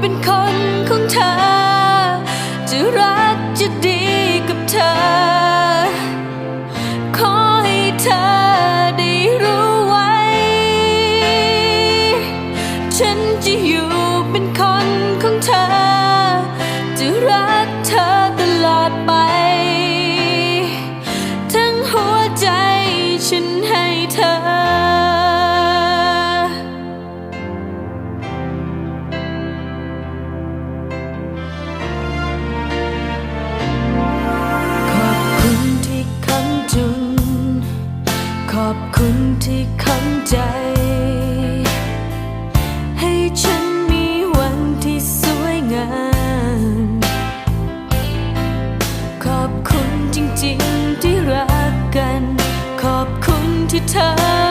เป็นคนของเธอ จะรักจะดีกับเธอ ขอให้เธอได้รู้ไว้ ฉันจะอยู่เป็นคนของเธอ จะรักเธอตลอดไป คุณ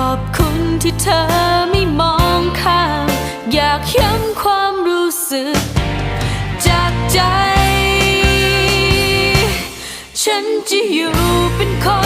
ขอบคุณที่เธอไม่มองข้ามอยากย้ำความรู้สึก จากใจ ฉันจะอยู่เป็นคน